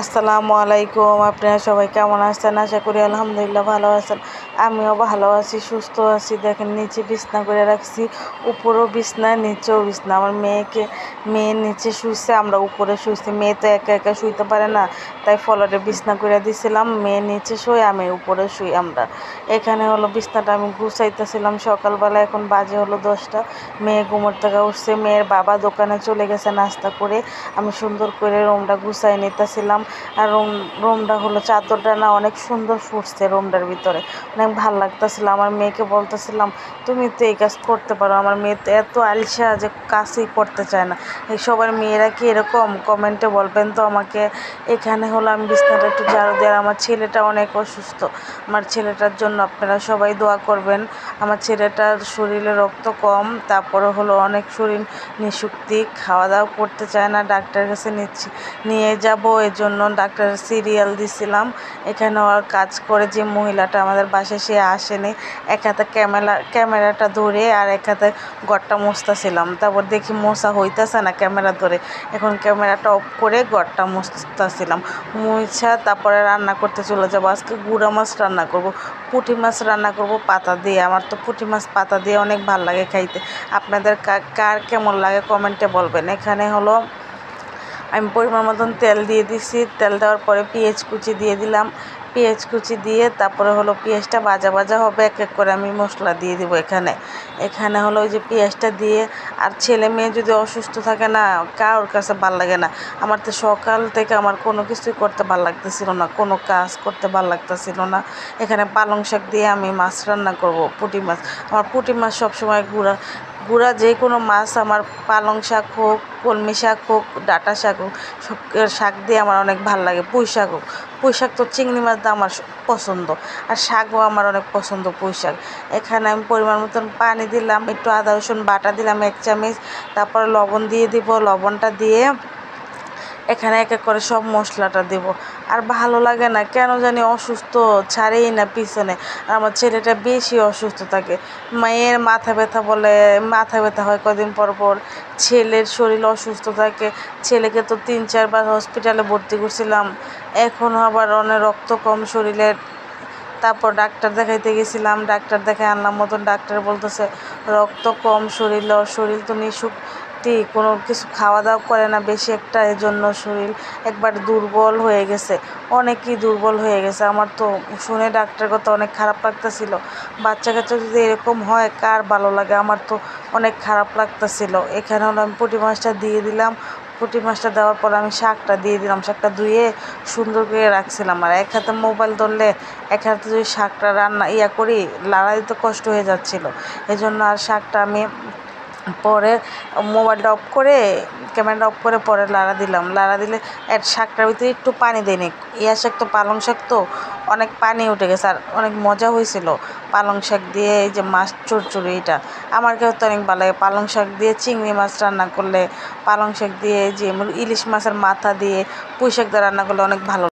আসসালামু আলাইকুম, আপনারা সবাই কেমন আছেন? আশা করি আলহামদুলিল্লাহ ভালো আছেন। আমিও ভালো আছি, সুস্থ আছি। দেখেন, নিচে বিছনা করে রাখছি, উপরেও বিছনা, নিচেও বিছনা। আমার মেয়েকে মেয়ে নিচে শুইছে, আমরা উপরে শুইছি। মেয়ে তো একা একা শুইতে পারে না, তাই ফলরে বিছনা করে দিছিলাম। মেয়ে নিচে শুই আমি উপরে শুই আমরা। এখানে হলো বিছনাটা আমি গুছাইতেছিলাম। সকালবেলা এখন বাজে হলো দশটা। মেয়ে ঘুমোর থেকে উঠছে। মেয়ের বাবা দোকানে চলে গেছে নাস্তা করে। আমি সুন্দর করে রুমটা গুছাই নিতেছিলাম। আর রুম, রুমটা হলো চাদরটা না অনেক সুন্দর ফুটছে রুমটার ভিতরে। অনেক ভালো লাগতেছিল। আমার মেয়েকে বলতেছিলাম, তুমি তো এই কাজ করতে পারো। আমার মেয়ে তো এত আলসা যে কাজই করতে চায় না। এই সবার মেয়েরা কি এরকম? কমেন্টে বলবেন তো আমাকে। এখানে হলো আমি বিছনাটা একটু ঝাড়ু দেওয়ার আমার ছেলেটা অনেক অসুস্থ। আমার ছেলেটার জন্য আপনারা সবাই দোয়া করবেন। আমার ছেলেটার শরীরে রক্ত কম, তারপরে হলো অনেক শরীর নিশুক্তি খাওয়া দাওয়া করতে চায় না, ডাক্তারের কাছে নিচ্ছি। নিয়ে যাব এর জন্য ডাক্তারের সিরিয়াল দিছিলাম। এখানে আর কাজ করে যে মহিলাটা আমাদের বাসায়, সে আসেনি। এক হাতে ক্যামেরা ক্যামেরাটা ধরে আর এক হাতে ঘরটা মুছতেছিলাম। তারপর দেখি মশা হইতেছে না ক্যামেরা ধরে। এখন ক্যামেরাটা অফ করে ঘরটা মুছতেছিলাম। মুছা, তারপরে রান্না করতে চলে যাব। আজকে গুঁড়া মাছ রান্না করব, পুঁটি মাছ রান্না করব, পাতা দিয়ে। আমার তো পুঁটি মাছ, পাতা দিয়ে অনেক ভালো লাগে খাইতে। আপনাদের কার কেমন লাগে কমেন্টে বলবেন। এখানে হলো আমি পরিমাণ মতন তেল দিয়ে দিছি। তেল দেওয়ার পরে পেঁয়াজ কুচি দিয়ে দিলাম। পেঁয়াজ কুচি দিয়ে তারপরে হলো পেঁয়াজটা ভাজা ভাজা হবে। এক এক করে আমি মশলা দিয়ে দিব এখানে। এখানে হলো ওই যে পেঁয়াজটা দিয়ে আর ছেলে মেয়ে যদি অসুস্থ থাকে না, কারোর কাছে ভালো লাগে না। আমার তো সকাল থেকে আমার কোনো কিছুই করতে ভালো লাগতেছিল না, কোনো কাজ করতে ভালো লাগতেছিল না। এখানে পালং শাক দিয়ে আমি মাছ রান্না করব, পুঁটি মাছ। আমার পুঁটি মাছ সবসময় গুঁড়া গুঁড়া যে কোনো মাছ আমার পালং শাক হোক, কলমি শাক হোক, ডাঁটা শাক হোক শাক দিয়ে আমার অনেক ভালো লাগে। পুঁই শাক হোক। পুঁই শাক তো চিংড়ি মাছ দিয়ে আমার পছন্দ। আর শাকও আমার অনেক পছন্দ পুঁই শাক। এখানে আমি পরিমাণ মতন পানি দিলাম, একটু আদা রসুন বাটা দিলাম, এক চামচ। তারপর লবণ দিয়ে দিব। লবণটা দিয়ে এখানে এক এক করে সব মশলাটা দেব। আর ভালো লাগে না, কেন জানি অসুস্থ ছাড়েই না পিছনে। আমার ছেলেটা বেশি অসুস্থ থাকে। মায়ের মাথা ব্যথা বলে, মাথা ব্যথা হয় কদিন পর পর। ছেলের শরীর অসুস্থ থাকে। ছেলেকে তো তিন চারবার হসপিটালে ভর্তি করছিলাম। এখনও আবার অনেক রক্ত কম শরীরের তারপর ডাক্তার দেখাইতে গেছিলাম। ডাক্তার দেখে আনলাম, মতন ডাক্তার বলতেছে, রক্ত কম শরীর শরীর তো নিশুক। সত্যি কোনো কিছু খাওয়া দাওয়া করে না, বেশি একটা এজন্য শরীর একবার দুর্বল হয়ে গেছে। অনেকই দুর্বল হয়ে গেছে। আমার তো শুনে ডাক্তার কথা অনেক খারাপ লাগতেছিল। বাচ্চা কাচ্চা যদি এরকম হয়, কার ভালো লাগে? আমার তো অনেক খারাপ লাগতেছিল। এখানে হলো আমি পুঁটি মাছটা দিয়ে দিলাম। পুঁটি মাছটা দেওয়ার পর আমি শাকটা দিয়ে দিলাম। শাকটা ধুয়ে সুন্দর করে রাখছিলাম। আর এক হাতে মোবাইল ধরলে এক হাতে যদি শাকটা রান্না ইয়া করি লাড়া দিতে কষ্ট হয়ে যাচ্ছিল। এজন্য আর শাকটা আমি পরে মোবাইলটা অফ করে, ক্যামেরাটা অফ করে পরে লাড়া দিলাম। লাড়া দিলে এক শাকটার ভিতরে একটু পানি দিই নি। ইয়া শাক তো পালং শাক তো অনেক পানি উঠে গেছে আর অনেক মজা হয়েছিল। পালং শাক দিয়ে এই যে মাছ চড়চড়ি এটা। আমার কাছে তো অনেক ভালো লাগে। পালং শাক দিয়ে চিংড়ি মাছ রান্না করলে পালং শাক দিয়ে যে ইলিশ মাছের মাথা দিয়ে পুঁই শাক দিয়ে রান্না করলে অনেক ভালো